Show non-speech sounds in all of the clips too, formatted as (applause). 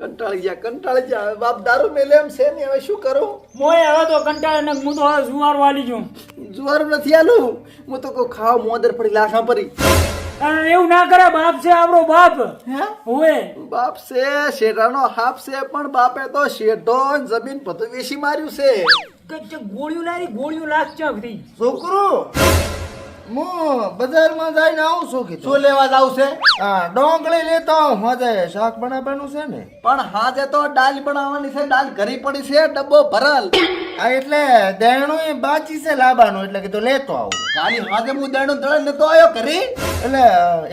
કંટાળી ગયા કંટાળી હવે બાપ દારૂ મેલે એમ છે ને હવે શું કરું? મોય હવે તો કંટાળે ને હું તો હવે જુવાર વાલી છું. જુવાર નથી આલું હું તો કોઈ ખાવ મોદર પડી લાખા પરી અને એવું ના કરે બાપ છે આપણો બાપ. હે? હોવે. બાપ છે શેઠાનો હાફ છે પણ બાપે તો શેઠો ને જમીન વેચી માર્યું છે? ગોળીઓ લારી ગોળીઓ લાગ ચક થઈ છોકરું હું બજારમાં જઈને આવું છું શું લેવા જાવ છે? હા ડોંગળી લેતો હોજે શાક બનાવવાનું છે ને. પણ હાજે તો દાલ બનાવવાની છે દાલ ઘરી પડી છે ડબ્બો ભરલ. આ એટલે દેણું એ બાચી છે લાવવાનું એટલે કીધું લેતો આવું. કાલી હાજે હું દેણું દળે નતો આવ્યો ઘરી? એટલે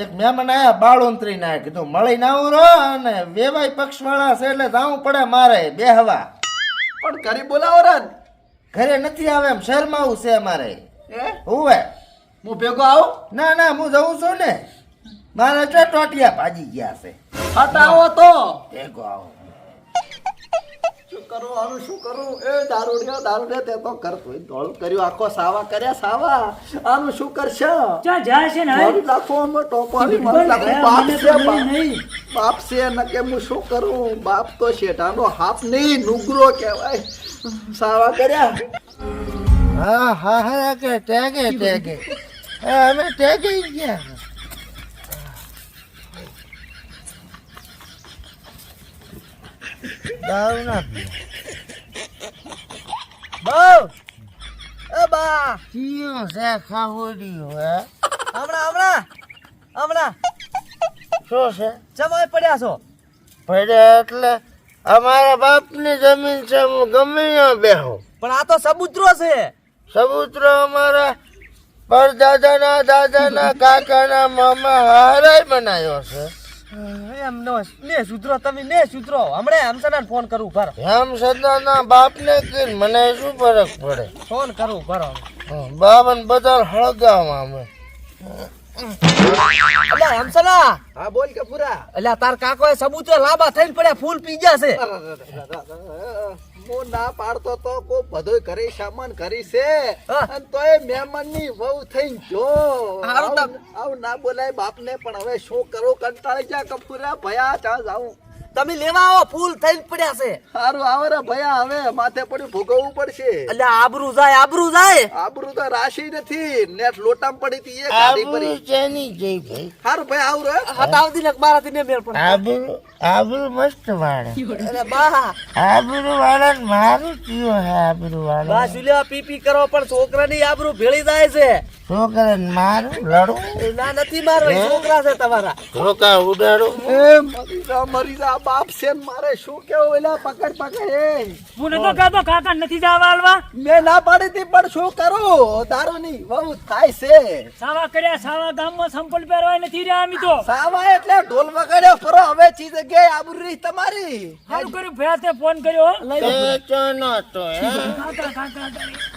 એક મહેમાન આયા બાળોંતરી ના કીધું મળીને આવું રહો અને વેવાય પક્ષ વાળા છે એટલે જાવું પડે મારે બે હવા પણ ઘરી બોલાવો રે. ઘરે નથી આવે એમ શહેરમાં આવું છે અમારે. હુવે. હું ભેગો આવું? ના ના હું જઉં છું ને. મારા ચો ટોટિયા ભાજી ગયા છે. હટાવો તો. ભેગો આવો. શું કરું આનું શું કરું? એ દારૂડિયો દારૂડિયો તે તો કરતો ધોળ કર્યું આખો સાવા કર્યા સાવા. આનું શું કરશે? ચા જાય છે ને લાખો અમે ટોપાલી બાપ છે બાપ. બાપ છે ને કે હું શું કરું? બાપ તો શેઠાનો હાફ નહીં નુગરો કહેવાય. સાવા કર્યા. હા હા હા કે ટેગે ટેગે. એ અમે ટેગે ગયા. દારૂ ના બહુ. એ બા પીયું છે ખાવડ્યું હે. હમણાં હમણાં હમણાં. શું છે? જમાઈ પડ્યા છો? પડ્યા એટલે અમારા બાપની જમીન છે હું ગમે ત્યાં બેહું. પણ આ તો સબૂતરો છે. સબૂતરો અમારા પરદાદાના દાદાના કાકાના મામા હારાય બનાવ્યો છે. એમ નો ને સુધરો તમે ને સુધરો. હમણાં હમસના ફોન કરું ભર. એમ સદાના બાપને કહીને મને શું ફરક પડે? ફોન કરું ભરો. બાબન બધા હળગાવા અમે અલ્યા હમસના હા બોલ કે પૂરા. અલ્યા તાર કાકો એ સબૂતરો લાંબા થઈને પડ્યા ફૂલ પી ગયા છે. હું ના પાડતો તો કો બધોય ઘરે સામાન કરી છે. અને તોય મહેમાનની વહુ થઈ જો. આવું ના બોલાય બાપને પણ હવે શું કરો? કંટાળી જા કપૂરા. ભયા ચા જાઉં. તમે લેવા આવો ફૂલ થઈને પડ્યા છે. સારું આવે રે ભયા હવે માથે પડ્યું ભોગવવું પડશે. એટલે આબરૂ જાય આબરૂ જાય. આબરૂ તો રાશિ નથી નેટ લોટામ પડી હતી એ ગાડી આબરૂ પડી. ચેની જઈ ભાઈ. સારું ભાઈ આવ રે હટાવતી ને મારાથી ને મેળ પડે. આબરૂ આબરૂ મસ્ત વાળે. અરે બા. આબરૂ વાળા મારું કયો હે આબરૂ બા વાળા સુલ્યા પી પી કરો પણ છોકરાની આબરૂ ભેળી જાય છે. છોકરા મારું લડવું? ના નથી મારવા છોકરા છે તમારા. ધોકા ઉડાડું? એ મરી જા બાપ છે મારે. શું કેવું એલા? પકડ પકડ એ હું નતો કહેતો કાકા નથી જવા હાલવા? મેં ના પાડી હતી પણ શું કરું? ની બહુ થાય છે. સાવા કર્યા સાવા ગામમાં સંપલ પહેરવાય નથી રહ્યા અમે તો. સાવા એટલે ઢોલ વગાડ્યો ફરો. હવે ચીજ જગ્યાએ આબરૂ તમારી. સારું કર્યું ભયા ફોન કર્યો લઈ લો. તો હે? કાકા કાકા.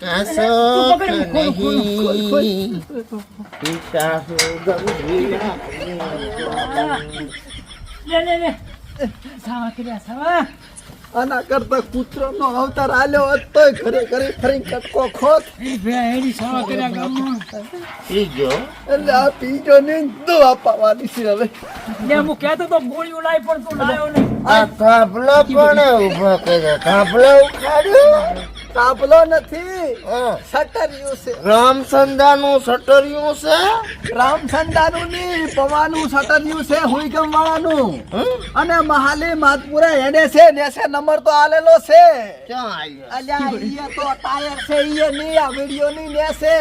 का शौक नहीं पीता हूँ गंभीरा લે લે લે સાવા કર્યા સાવા આના કરતા કૂતરો નો અવતાર આલ્યો હોત તોય ઘરે ઘરે ફરી કટકો ખોત એ ભયા એની સાવા કર્યા ગામમાં पीजो એટલે આ પીજો ને દવા પાવાની છે હવે લે હું કહેતો તો ગોળીઓ લાવી પણ તું લાવ્યો નહીં આ થાંભલો કોને ઉભો કર્યો થાંભલો ઉખાડ્યો કાપલો નથી. સટરિયું છે. રામચંદાનું સટરિયું છે? રામચંદાનું ની પવાનું સટરિયું છે હુઈગમ વાળાનું અને મહાલી માતપુરા એને છે ને છે નંબર તો આલેલો છે. અલ્યા ઈએ તો ટાયર છે ઈએ ની આ વિડિયો ની ને છે.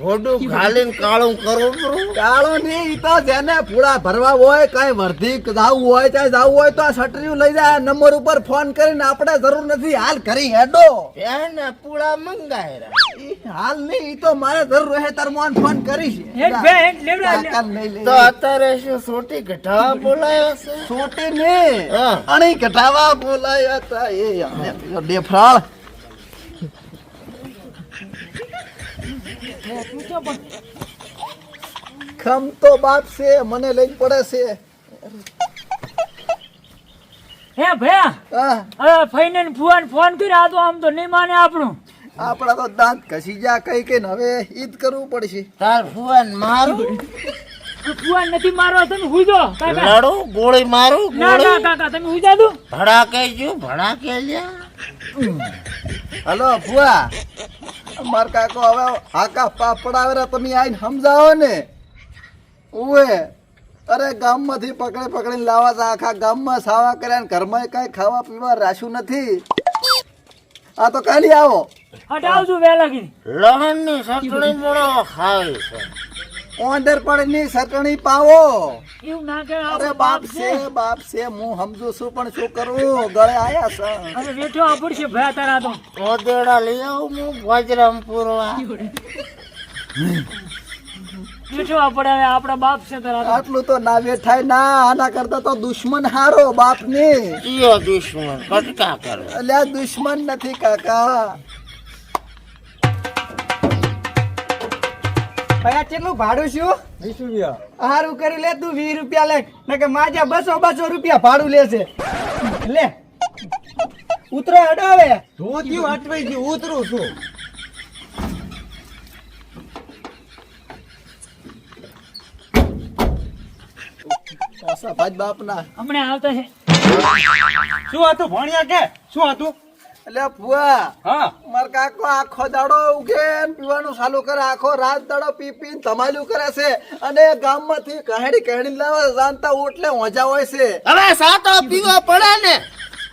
ભોડું ઘાલીને કાળું કરવું પડું કાળો ની તો જેને પૂળા ભરવા હોય કઈ વર્ધી જાવું હોય ચાહે જાવું હોય તો આ સટરિયું લઈ જાય નંબર ઉપર ફોન કરીને આપણે જરૂર નથી હાલ કરી હેડો. એને પૂળા મંગાયરા. ઈ હાલ નહીં ઈ તો મારે જરૂર રહે તાર મોન ફોન કરીશ હેડ બે હેડ લેવડા તો અત્યારે શું સોટી ગઢા બોલાયો છે? સોટી ને? અણી ઘટાવા બોલાયા તા એ ડેફરાળ ખમ તો બાપ છે મને લઈને પડે છે. હે ભયા? ફઈને ફુવાને ફોન કર્યો આ તો આમ તો નહીં માને આપણું. આપણા તો દાંત ઘસી જા કઈ કઈ હવે ઈદ કરવું પડશે. તાર ફુવાન મારું? ફુવાન નથી મારવા તમે હુજો કાકા. લડો? ગોળી મારું? ના ના કાકા તમે હુજા દો. ભડાકે જો ભડાકે લ્યા હલો ફુવા. માર કાકો હવે હાકા પાપડાવેરા તમે આઈને સમજાવો ને. ઉવે. અરે ગામમાંથી પકડી પકડીને લાવા તા આખા ગામમાં સાવા કર્યા ને ઘરમાં કાંઈ ખાવા પીવા રાશું નથી. આ તો કાલી આવો. હટાવજો કીધી લહણની સટણી મોળો ખાય છે. ઓંડર પડની સટણી પાવો. એવું ના કે અરે બાપ છે. બાપ છે હું સમજુ છું પણ શું કરું? ગળે આયા છે. હવે બેઠો છે ભયા તારા તો. ઓદેડા લઈ આવું હું વજરમ પૂરવા. (laughs) બેઠો પડે હવે? આપણા બાપ છે તારા આટલું તો ના વેઠાય ના આના કરતા તો દુશ્મન હારો બાપ ને કયો દુશ્મન કટકા કરે. અલ્યા દુશ્મન નથી કાકા. ભયા કેટલું ભાડું છું વીસ રૂપિયા. હારું કરી લે તું વીસ રૂપિયા લે કે માજા બસો બસો રૂપિયા ભાડું લેશે. લે. ઉતરો હેડો હવે. ધોત્યું અટવાઈ ગયું ઉતરું છું. પાછા ભાઈ બાપના હમણે આવતા છે. શું હતું? ભણ્યા કે? શું હતું? એટલે ફુવા હા. માર કાકો આખો દાડો ઉગે પીવાનું ચાલુ કરે. આખો રાત દાડો પી પી ધમાલ્યું કરે છે. અને ગામમાંથી કહેડી કહેડી લાવે જાણતા ઓટલે હોજા હોય છે. હવે સાતો પીવો પડે ને.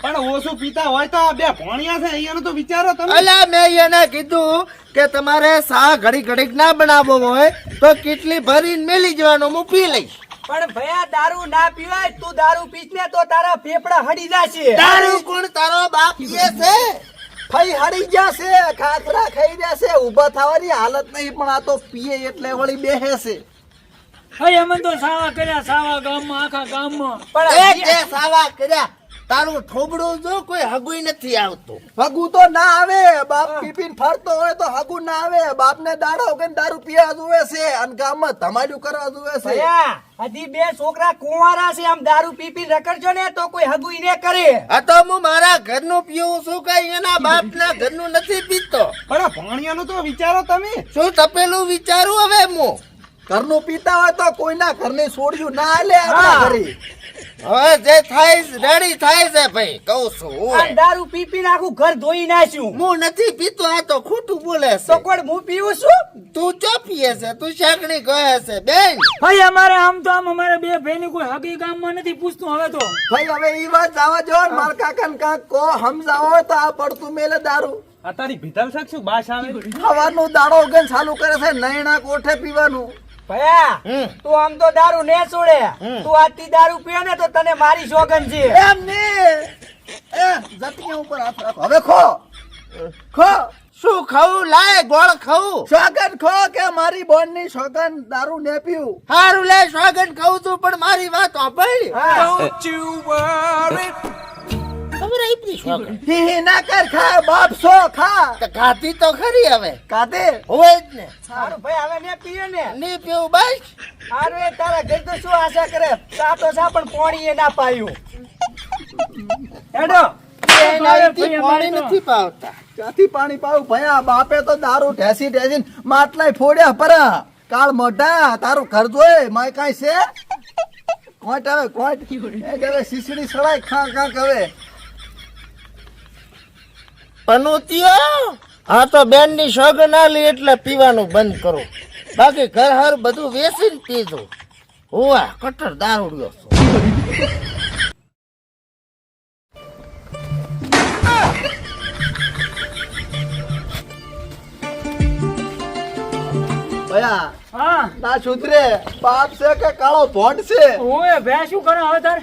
પણ ઓછું પીતા હોય તો બે ભણ્યા છે અહીંયાનું તો વિચારો તમે. એટલે મેં એને કીધું કે તમારે સા ઘડી ઘડીક ના બનાવવો હોય તો કેટલી ભરીને મેલી જવાનું હું પી લઈશ. પણ ભયા દારૂ ના પીવાય તું દારૂ પીસ ને તો તારા ફેફડા હડી જશે. દારૂ કોણ તારો બાપ પીએ છે? ફઈ હડી જશે ખાખરા ખાઈ જશે ઊભા થવાની હાલત નહીં પણ આ તો પીએ એટલે વળી બેહેશે છે. હવે અમે તો સાવા કર્યા સાવા ગામમાં આખા ગામમાં. એ જે સાવા કર્યા તારું થોબડું જો કોઈ હગુય નથી આવતું. હગુ તો ના આવે. બાપ પીપીન ફરતો હોય તો હગુ ના આવે. બાપને દાડો કે દારૂ પીવા જોવે છે અને ગામમાં ધમાડ્યું કરવા જોવે છે. હજી બે છોકરા કુંવારા છે આમ દારૂ પી પી રખડજો ને તો કોઈ હગુઈ ને કરે. આ તો હું મારા ઘરનું પીવું છું કઈ એના બાપના ઘરનું નથી પીતો. પણ આ ભણ્યાનું તો વિચારો તમે. શું તપેલું વિચારું હવે હું? ઘરનું પીતા હોય તો કોઈના ઘરની છોડ્યું ના લે આ હા. ઘરે. હવે જે થાય છે, રેડી થાય છે ભાઈ કહું છું આ દારૂ પી પી નાખું ઘર ધોઈ નાખ્યું. હું નથી પીતો આ તો ખોટું બોલે તો કોણ હું પીવું છું? તું ચો પીએ છે તું શાકણી કહે છે બેન. ભાઈ અમારે આમ તો આમ અમારે બે ભાઈની કોઈ હગી ગામમાં નથી પૂછતું હવે તો. ભાઈ હવે ઈ વાત જવા જો માર કાકા ને કાક કો સમજાવો તો આ પડતું મેલે દારૂ. આ તારી ભીતલ શાક શું બાસ આવે સવારનું દાડો ઉગે ચાલુ કરે છે નૈણા કોઠે પીવાનું. ભયા તું આમ તો દારૂ ને છોડે. તું આજથી દારૂ પીવે ને તો તને મારી સોગન છે. એમ ને. એ જટિયા ઉપર હાથ રાખો. હવે ખો. ખો. શું ખાવું? લાય ગોળ ખાવું. સોગન ખો કે મારી બોનની સોગન દારૂ ને પીવું. હારું લે સ્વાગત ખાવું છું પણ મારી વાત સાંભળ. ખબર આપી સ્વાગત હી હી ના કર ખા બાપ સો ખા. તો ખાધી તો ખરી હવે. કાતે હોય જ ને. સારું ભાઈ હવે ને પીએ ને. ની પીવું બસ. સારું એ તારા ઘર તો શું આશા કરે? સા તો સા પણ પોણી એ ના પાયું. હેડો. પાણી નથી પાવતા. ક્યાંથી પાણી પાવું? ભયા બાપે તો દારૂ ઢેસી ઢેસી માટલાય ફોડ્યા પરા. કાળ મોઢા તારું ઘર જોય માય કાંઈ છે? કોટ હવે કોટ. એ હવે શીશડી સળાય ખા ખા હવે. પનોતિયો હા તો બેનની શોગ ના લી એટલે પીવાનું બંધ કરો. બાકી ઘર હર બધું વેચીને પીધું. હોવા કટર દારૂડિયો છું. ભયા હા. ના સુધરે. બાપ છે કે કાળો ભોંડ છે? હું ભે શું કરે હવે તાર?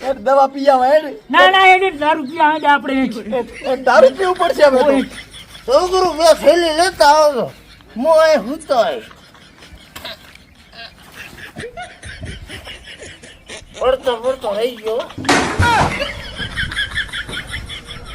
દવા પી આવા હેડ. ના ના એને દારૂ પીવા આવે આપણે દારૂ પીવું પડશે હવે તો. છોકરું બે થેલી લેતા આવજો. હું એ હૂતો પડતો પડતો રહી ગયો.